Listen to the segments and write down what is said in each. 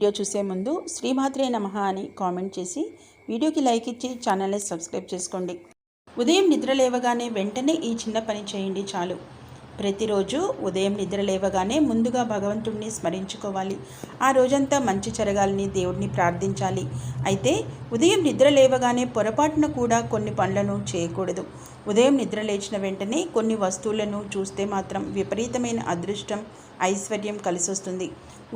Video చూసే ముందు శ్రీమాత్రే నమ అని కామెంట్ చేసి వీడియోకి లైక్ ఇచ్చి ఛానల్ని సబ్స్క్రైబ్ చేసుకోండి. ఉదయం నిద్ర లేవగానే వెంటనే ఈ చిన్న పని చేయండి చాలు. ప్రతిరోజు ఉదయం నిద్ర లేవగానే ముందుగా భగవంతుడిని స్మరించుకోవాలి. ఆ రోజంతా మంచి జరగాలని దేవుడిని ప్రార్థించాలి. అయితే ఉదయం నిద్ర లేవగానే పొరపాటున కూడా కొన్ని పనులను చేయకూడదు. ఉదయం నిద్ర లేచిన వెంటనే కొన్ని వస్తువులను చూస్తే మాత్రం విపరీతమైన అదృష్టం ఐశ్వర్యం కలిసొస్తుంది.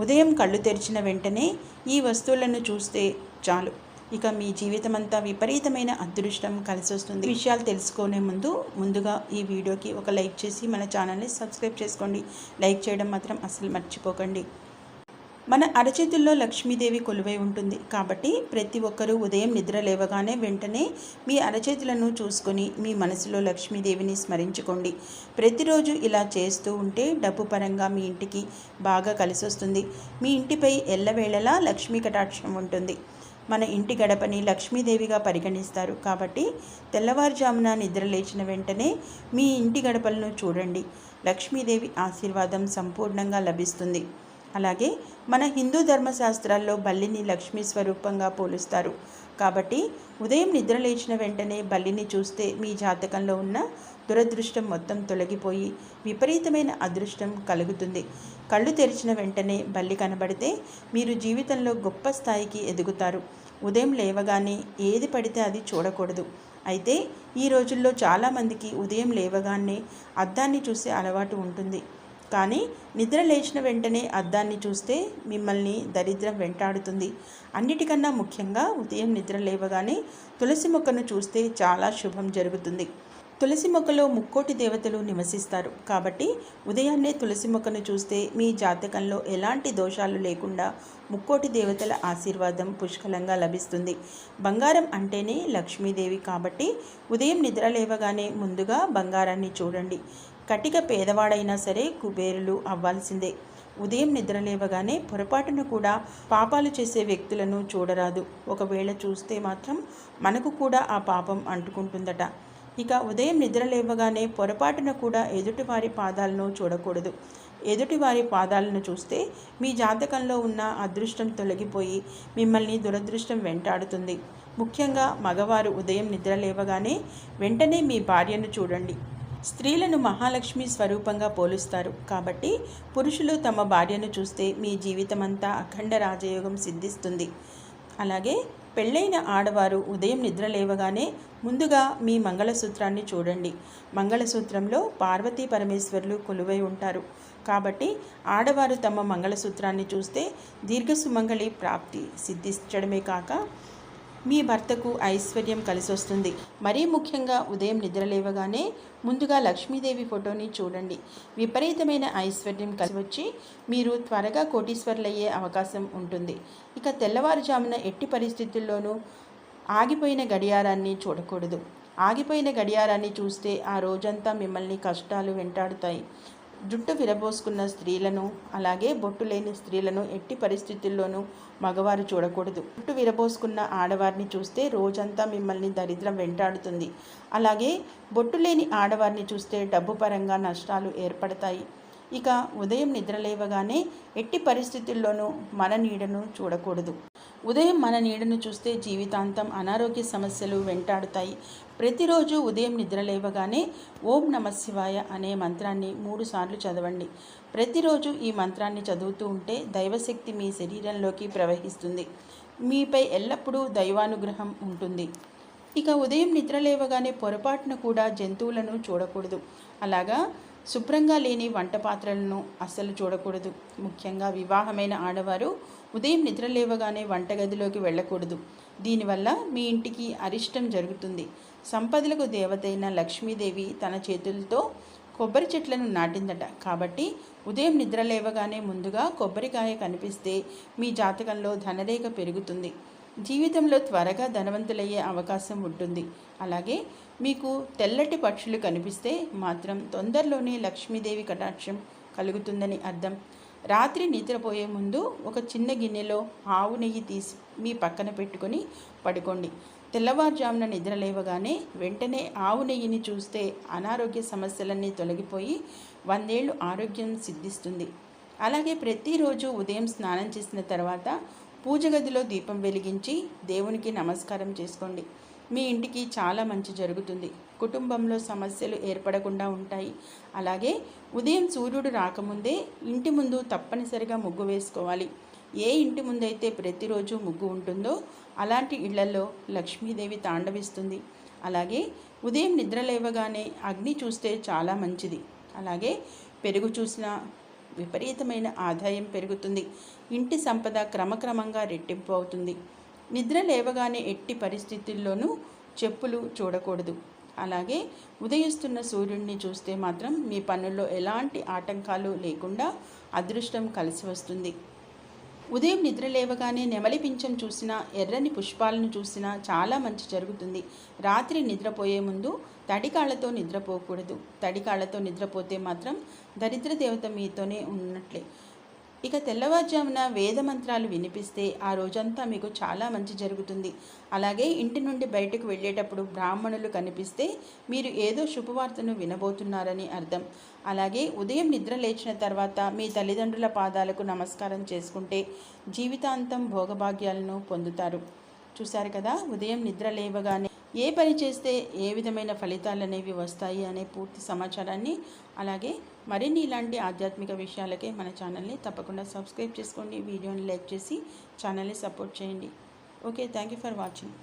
ఉదయం కళ్ళు తెరిచిన వెంటనే ఈ వస్తువులను చూస్తే చాలు. ఇక మీ జీవితం అంతా విపరీతమైన అదృష్టం కలిసి వస్తుంది విషయాలు తెలుసుకునే ముందు ముందుగా ఈ వీడియోకి ఒక లైక్ చేసి మన ఛానల్ని సబ్స్క్రైబ్ చేసుకోండి. లైక్ చేయడం మాత్రం అసలు మర్చిపోకండి. మన అరచేతుల్లో లక్ష్మీదేవి కొలువై ఉంటుంది. కాబట్టి ప్రతి ఒక్కరూ ఉదయం నిద్ర లేవగానే వెంటనే మీ అరచేతులను చూసుకొని మీ మనసులో లక్ష్మీదేవిని స్మరించుకోండి. ప్రతిరోజు ఇలా చేస్తూ ఉంటే డబ్బు పరంగా మీ ఇంటికి బాగా కలిసి వస్తుంది మీ ఇంటిపై ఎల్లవేళలా లక్ష్మీ కటాక్షం ఉంటుంది. మన ఇంటి గడపని లక్ష్మీదేవిగా పరిగణిస్తారు. కాబట్టి తెల్లవారుజామున నిద్ర లేచిన వెంటనే మీ ఇంటి గడపలను చూడండి. లక్ష్మీదేవి ఆశీర్వాదం సంపూర్ణంగా లభిస్తుంది. అలాగే మన హిందూ ధర్మశాస్త్రాల్లో బల్లిని లక్ష్మీ స్వరూపంగా పోలుస్తారు. కాబట్టి ఉదయం నిద్ర లేచిన వెంటనే బల్లిని చూస్తే మీ జాతకంలో ఉన్న దురదృష్టం మొత్తం తొలగిపోయి విపరీతమైన అదృష్టం కలుగుతుంది. కళ్ళు తెరిచిన వెంటనే బల్లి కనబడితే మీరు జీవితంలో గొప్ప స్థాయికి ఎదుగుతారు. ఉదయం లేవగానే ఏది పడితే అది చూడకూడదు. అయితే ఈ రోజుల్లో చాలామందికి ఉదయం లేవగానే అద్దాన్ని చూసే అలవాటు ఉంటుంది. కానీ నిద్ర లేచిన వెంటనే అద్దాన్ని చూస్తే మిమ్మల్ని దరిద్రం వెంటాడుతుంది. అన్నిటికన్నా ముఖ్యంగా ఉదయం నిద్ర లేవగానే తులసి మొక్కను చూస్తే చాలా శుభం జరుగుతుంది. తులసి మొక్కలో ముక్కోటి దేవతలు నివసిస్తారు. కాబట్టి ఉదయాన్నే తులసి మొక్కను చూస్తే మీ జాతకంలో ఎలాంటి దోషాలు లేకుండా ముక్కోటి దేవతల ఆశీర్వాదం పుష్కలంగా లభిస్తుంది. బంగారం అంటేనే లక్ష్మీదేవి కాబట్టి ఉదయం నిద్ర లేవగానే ముందుగా బంగారాన్ని చూడండి. కటిక పేదవాడైనా సరే కుబేరులు అవ్వాల్సిందే. ఉదయం నిద్రలేవగానే పొరపాటును కూడా పాపాలు చేసే వ్యక్తులను చూడరాదు. ఒకవేళ చూస్తే మాత్రం మనకు కూడా ఆ పాపం అంటుకుంటుందట. ఇక ఉదయం నిద్రలేవగానే పొరపాటున కూడా ఎదుటివారి పాదాలను చూడకూడదు. ఎదుటివారి పాదాలను చూస్తే మీ జాతకంలో ఉన్న అదృష్టం తొలగిపోయి మిమ్మల్ని దురదృష్టం వెంటాడుతుంది. ముఖ్యంగా మగవారు ఉదయం నిద్ర లేవగానే వెంటనే మీ భార్యను చూడండి. స్త్రీలను మహాలక్ష్మి స్వరూపంగా పోలుస్తారు. కాబట్టి పురుషులు తమ భార్యను చూస్తే మీ జీవితమంతా అఖండ రాజయోగం సిద్ధిస్తుంది. అలాగే పెళ్ళైన ఆడవారు ఉదయం నిద్ర లేవగానే ముందుగా మీ మంగళసూత్రాన్ని చూడండి. మంగళసూత్రంలో పార్వతీ పరమేశ్వరులు కొలువై ఉంటారు. కాబట్టి ఆడవారు తమ మంగళసూత్రాన్ని చూస్తే దీర్ఘసుమంగళి ప్రాప్తి సిద్ధించడమే కాక మీ భర్తకు ఐశ్వర్యం కలిసి వస్తుంది మరీ ముఖ్యంగా ఉదయం నిద్రలేవగానే ముందుగా లక్ష్మీదేవి ఫోటోని చూడండి. విపరీతమైన ఐశ్వర్యం కలిసి వచ్చి మీరు త్వరగా కోటీశ్వర్లయ్యే అవకాశం ఉంటుంది. ఇక తెల్లవారుజామున ఎట్టి పరిస్థితుల్లోనూ ఆగిపోయిన గడియారాన్ని చూడకూడదు. ఆగిపోయిన గడియారాన్ని చూస్తే ఆ రోజంతా మిమ్మల్ని కష్టాలు వెంటాడుతాయి. జుట్టు విరబోసుకున్న స్త్రీలను అలాగే బొట్టు లేని స్త్రీలను ఎట్టి పరిస్థితుల్లోనూ మగవారు చూడకూడదు. జుట్టు విరబోసుకున్న ఆడవారిని చూస్తే రోజంతా మిమ్మల్ని దరిద్రం వెంటాడుతుంది. అలాగే బొట్టు లేని ఆడవారిని చూస్తే డబ్బు పరంగా నష్టాలు ఏర్పడతాయి. ఇక ఉదయం నిద్రలేవగానే ఎట్టి పరిస్థితుల్లోనూ మన నీడను చూడకూడదు. ఉదయం మన నీడను చూస్తే జీవితాంతం అనారోగ్య సమస్యలు వెంటాడుతాయి. ప్రతిరోజు ఉదయం నిద్రలేవగానే ఓం నమ శివాయ అనే మంత్రాన్ని మూడు సార్లు చదవండి. ప్రతిరోజు ఈ మంత్రాన్ని చదువుతూ ఉంటే దైవశక్తి మీ శరీరంలోకి ప్రవహిస్తుంది. మీపై ఎల్లప్పుడూ దైవానుగ్రహం ఉంటుంది. ఇక ఉదయం నిద్రలేవగానే పొరపాటున కూడా జంతువులను చూడకూడదు. అలాగా శుభ్రంగా లేని వంట పాత్రలను అస్సలు చూడకూడదు. ముఖ్యంగా వివాహమైన ఆడవారు ఉదయం నిద్రలేవగానే వంటగదిలోకి వెళ్ళకూడదు. దీనివల్ల మీ ఇంటికి అరిష్టం జరుగుతుంది. సంపదలకు దేవతైన లక్ష్మీదేవి తన చేతులతో కొబ్బరి చెట్లను నాటిందట. కాబట్టి ఉదయం నిద్ర లేవగానే ముందుగా కొబ్బరికాయ కనిపిస్తే మీ జాతకంలో ధనరేఖ పెరుగుతుంది. జీవితంలో త్వరగా ధనవంతులయ్యే అవకాశం ఉంటుంది. అలాగే మీకు తెల్లటి పక్షులు కనిపిస్తే మాత్రం తొందరలోనే లక్ష్మీదేవి కటాక్షం కలుగుతుందని అర్థం. రాత్రి నిద్రపోయే ముందు ఒక చిన్న గిన్నెలో ఆవు నెయ్యి తీసి మీ పక్కన పెట్టుకొని పడుకోండి. తెల్లవారుజామున నిద్ర లేవగానే వెంటనే ఆవు నెయ్యిని చూస్తే అనారోగ్య సమస్యలన్నీ తొలగిపోయి వందేళ్ళు ఆరోగ్యం సిద్ధిస్తుంది. అలాగే ప్రతిరోజు ఉదయం స్నానం చేసిన తర్వాత పూజ గదిలో దీపం వెలిగించి దేవునికి నమస్కారం చేసుకోండి. మీ ఇంటికి చాలా మంచి జరుగుతుంది. కుటుంబంలో సమస్యలు ఏర్పడకుండా ఉంటాయి. అలాగే ఉదయం సూర్యుడు రాకముందే ఇంటి ముందు తప్పనిసరిగా ముగ్గు వేసుకోవాలి. ఏ ఇంటి ముందైతే ప్రతిరోజు ముగ్గు ఉంటుందో అలాంటి ఇళ్ళలో లక్ష్మీదేవి తాండవిస్తుంది. అలాగే ఉదయం నిద్ర లేవగానే అగ్ని చూస్తే చాలా మంచిది. అలాగే పెరుగు చూసిన విపరీతమైన ఆదాయం పెరుగుతుంది. ఇంటి సంపద క్రమక్రమంగా రెట్టింపు అవుతుంది. నిద్ర లేవగానే ఎట్టి పరిస్థితుల్లోనూ చెప్పులు చూడకూడదు. అలాగే ఉదయిస్తున్న సూర్యుడిని చూస్తే మాత్రం మీ పనుల్లో ఎలాంటి ఆటంకాలు లేకుండా అదృష్టం కలిసి వస్తుంది. ఉదయం నిద్ర లేవగానే నెమలి పింఛం చూసినా ఎర్రని పుష్పాలను చూసినా చాలా మంచి జరుగుతుంది. రాత్రి నిద్రపోయే ముందు తడికాళ్ళతో నిద్రపోకూడదు. తడికాళ్ళతో నిద్రపోతే మాత్రం దరిద్ర దేవత మీతోనే ఉన్నట్లే. ఇక తెల్లవారుజామున వేద మంత్రాలు వినిపిస్తే ఆ రోజంతా మీకు చాలా మంచి జరుగుతుంది. అలాగే ఇంటి నుండి బయటకు వెళ్ళేటప్పుడు బ్రాహ్మణులు కనిపిస్తే మీరు ఏదో శుభవార్తను వినబోతున్నారని అర్థం. అలాగే ఉదయం నిద్ర లేచిన తర్వాత మీ తల్లిదండ్రుల పాదాలకు నమస్కారం చేసుకుంటే జీవితాంతం భోగభాగ్యాలను పొందుతారు. చూశారు కదా ఉదయం నిద్ర లేవగానే ఏ పని చేస్తే ఏ విధమైన ఫలితాలు అనేవి వస్తాయి అనే పూర్తి సమాచారాన్ని అలాగే మరిన్ని ఇలాంటి ఆధ్యాత్మిక విషయాలకే మన ఛానల్ని తప్పకుండా సబ్స్క్రైబ్ చేసుకోండి. వీడియోని లైక్ చేసి ఛానల్ని సపోర్ట్ చేయండి. Okay thank you for watching.